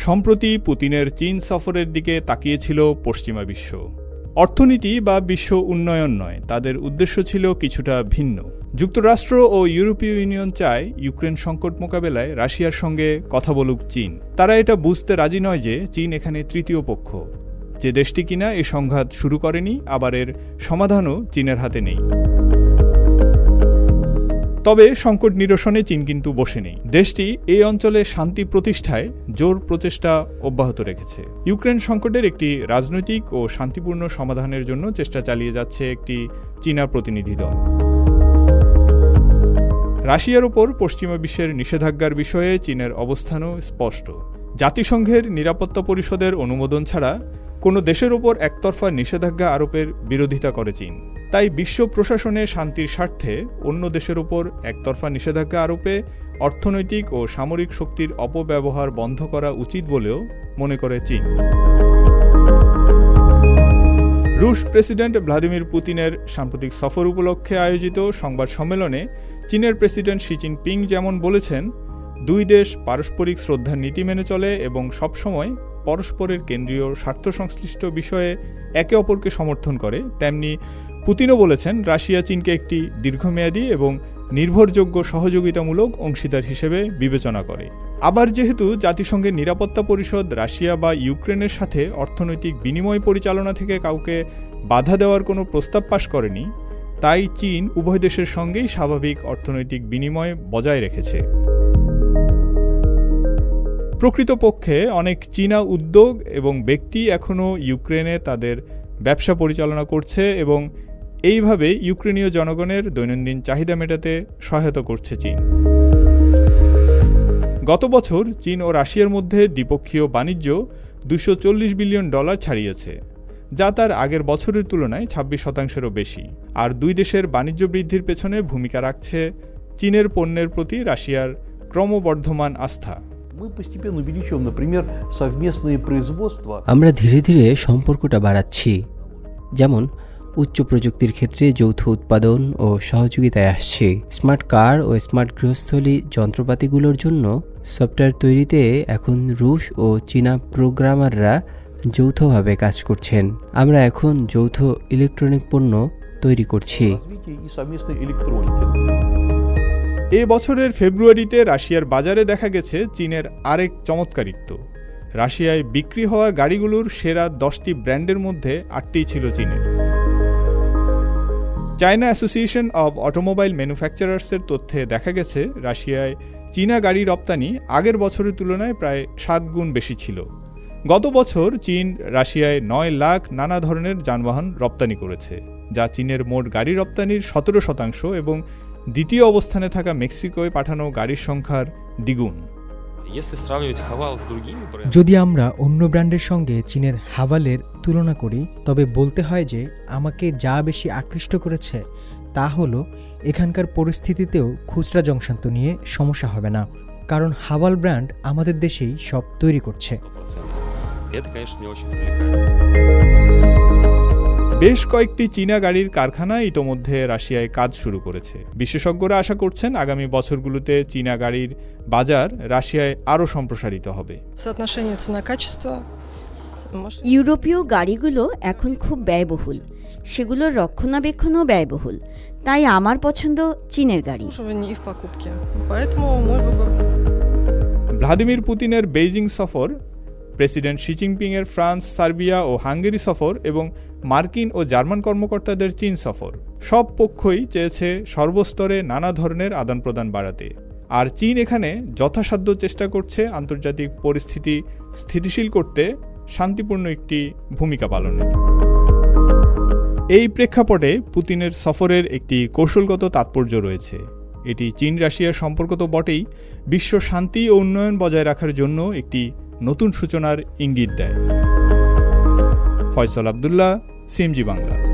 সম্প্রতি পুতিনের চীন সফরের দিকে তাকিয়েছিল পশ্চিমা বিশ্ব। অর্থনীতি বা বিশ্ব উন্নয়ন নয়, তাদের উদ্দেশ্য ছিল কিছুটা ভিন্ন। যুক্তরাষ্ট্র ও ইউরোপীয় ইউনিয়ন চায় ইউক্রেন সংকট মোকাবেলায় রাশিয়ার সঙ্গে কথা বলুক চীন। তারা এটা বুঝতে রাজি নয় যে চীন এখানে তৃতীয় পক্ষ। যে দেশটি কিনা এ সংঘাত শুরু করেনি, আবার এর সমাধানও চীনের হাতে নেই। তবে সংকট নিরসনে চীন কিন্তু বসে নেই দেশটি এই অঞ্চলে শান্তি প্রতিষ্ঠায় জোর প্রচেষ্টা অব্যাহত রেখেছে। ইউক্রেন সংকটের একটি রাজনৈতিক ও শান্তিপূর্ণ সমাধানের জন্য চেষ্টা চালিয়ে যাচ্ছে একটি চীনা প্রতিনিধি দল। রাশিয়ার ওপর পশ্চিমা বিশ্বের নিষেধাজ্ঞার বিষয়ে চীনের অবস্থানও স্পষ্ট। জাতিসংঘের নিরাপত্তা পরিষদের অনুমোদন ছাড়া কোনো দেশের ওপর একতরফা নিষেধাজ্ঞা আরোপের বিরোধিতা করে চীন। তাই বিশ্ব প্রশাসনে শান্তির স্বার্থে অন্য দেশের উপর একতরফা নিষেধাজ্ঞা আরোপে অর্থনৈতিক ও সামরিক শক্তির অপব্যবহার বন্ধ করা উচিত বলেও মনে করে চীন। রুশ প্রেসিডেন্ট ভ্লাদিমির পুতিনের সাম্প্রতিক সফর উপলক্ষে আয়োজিত সংবাদ সম্মেলনে চীনের প্রেসিডেন্ট শি জিনপিং যেমন বলেছেন, দুই দেশ পারস্পরিক শ্রদ্ধার নীতি মেনে চলে এবং সবসময় পরস্পরের কেন্দ্রীয় স্বার্থ সংশ্লিষ্ট বিষয়ে একে অপরকে সমর্থন করে, তেমনি পুতিনও বলেছেন, রাশিয়া চীনকে একটি দীর্ঘমেয়াদী এবং নির্ভরযোগ্য সহযোগিতামূলক অংশীদার হিসেবে বিবেচনা করে। আবার যেহেতু জাতিসংঘের নিরাপত্তা পরিষদ রাশিয়া বা ইউক্রেনের সাথে অর্থনৈতিক বিনিময় পরিচালনা থেকে কাউকে বাধা দেওয়ার কোনো প্রস্তাব পাশ করেনি, তাই চীন উভয় দেশের সঙ্গেই স্বাভাবিক অর্থনৈতিক বিনিময় বজায় রেখেছে। প্রকৃতপক্ষে অনেক চীনা উদ্যোগ এবং ব্যক্তি এখনও ইউক্রেনে তাদের ব্যবসা পরিচালনা করছে এবং এইভাবে ইউক্রেনীয় জনগণের দৈনন্দিন চাহিদা মেটাতে সহায়তা করছে চীন। গত বছর চীন ও রাশিয়ার মধ্যে দ্বিপক্ষীয় বাণিজ্য দুশো বিলিয়ন ডলার ছাড়িয়েছে যা তার আগের বছরের তুলনায় ২৬ শতাংশেরও বেশি। আর দুই দেশের বাণিজ্য বৃদ্ধির পেছনে ভূমিকা রাখছে চীনের পণ্যের প্রতি রাশিয়ার ক্রমবর্ধমান আস্থা। আমরা ধীরে ধীরে সম্পর্কটা বাড়াচ্ছি। যেমন উচ্চ প্রযুক্তির ক্ষেত্রে যৌথ উৎপাদন ও সহযোগিতায় আসছে। স্মার্ট কার ও স্মার্ট গৃহস্থলী যন্ত্রপাতিগুলোর জন্য সফটওয়্যার তৈরিতে এখন রুশ ও চীনা প্রোগ্রামাররা যৌথভাবে কাজ করছেন। আমরা এখন যৌথ ইলেকট্রনিক পণ্য তৈরি করছি। এ বছরের ফেব্রুয়ারিতে রাশিয়ার বাজারে দেখা গেছে চীনের আরেক চমৎকারিত্ব। রাশিয়ায় বিক্রি হওয়া গাড়িগুলোর সেরা দশটি ব্র্যান্ডের মধ্যে আটটি ছিল চীনের। চায়না অ্যাসোসিয়েশন অব অটোমোবাইল ম্যানুফ্যাকচারার্সের তথ্যে দেখা গেছে, রাশিয়ায় চীনা গাড়ি রপ্তানি আগের বছরের তুলনায় প্রায় সাত গুণ বেশি ছিল। গত বছর চীন রাশিয়ায় নয় লাখ নানা ধরনের যানবাহন রপ্তানি করেছে, যা চীনের মোট গাড়ি রপ্তানির সতেরো শতাংশ এবং দ্বিতীয় অবস্থানে থাকা মেক্সিকোয় পাঠানো গাড়ির সংখ্যার দ্বিগুণ। যদি আমরা অন্য ব্র্যান্ডের সঙ্গে চীনের হাওয়ালের তুলনা করি তবে বলতে হয় যে আমাকে যা বেশি আকৃষ্ট করেছে তা হলো এখানকার পরিস্থিতিতেও খুচরা জংশান্ত নিয়ে সমস্যা হবে না। কারণ হাভাল ব্র্যান্ড আমাদের দেশেই সব তৈরি করছে। বেশ কয়েকটি চীনা গাড়ির কারখানা ইতোমধ্যে রাশিয়ায় কাজ শুরু করেছে। বিশেষজ্ঞরা আশা করছেন আগামী বছরগুলোতে চীনা গাড়ির বাজার রাশিয়ায় আরও সম্প্রসারিত হবে। ইউরোপীয় গাড়িগুলো এখন খুব ব্যয়বহুল। সেগুলোর রক্ষণাবেক্ষণও ব্যয়বহুল। তাই আমার পছন্দ চীনের গাড়ি। ভ্লাদিমির পুতিনের বেইজিং সফর প্রেসিডেন্ট শি জিনপিংয়ের ফ্রান্স, সার্বিয়া ও হাঙ্গেরি সফর এবং মার্কিন ও জার্মান কর্মকর্তাদের চীন সফর। সব পক্ষই চেয়েছে সর্বস্তরে নানা ধরনের আদান প্রদান বাড়াতে। আর চীন এখানে যথাসাধ্য চেষ্টা করছে আন্তর্জাতিক পরিস্থিতি স্থিতিশীল করতে শান্তিপূর্ণ একটি ভূমিকা পালনের। এই প্রেক্ষাপটে পুতিনের সফরের একটি কৌশলগত তাৎপর্য রয়েছে। এটি চীন রাশিয়ার সম্পর্ক তো বটেই। বিশ্ব শান্তি ও উন্নয়ন বজায় রাখার জন্য একটি নতুন সূচনার ইঙ্গিত দেয়। ফয়সল আবদুল্লাহ সিএমজি বাংলা।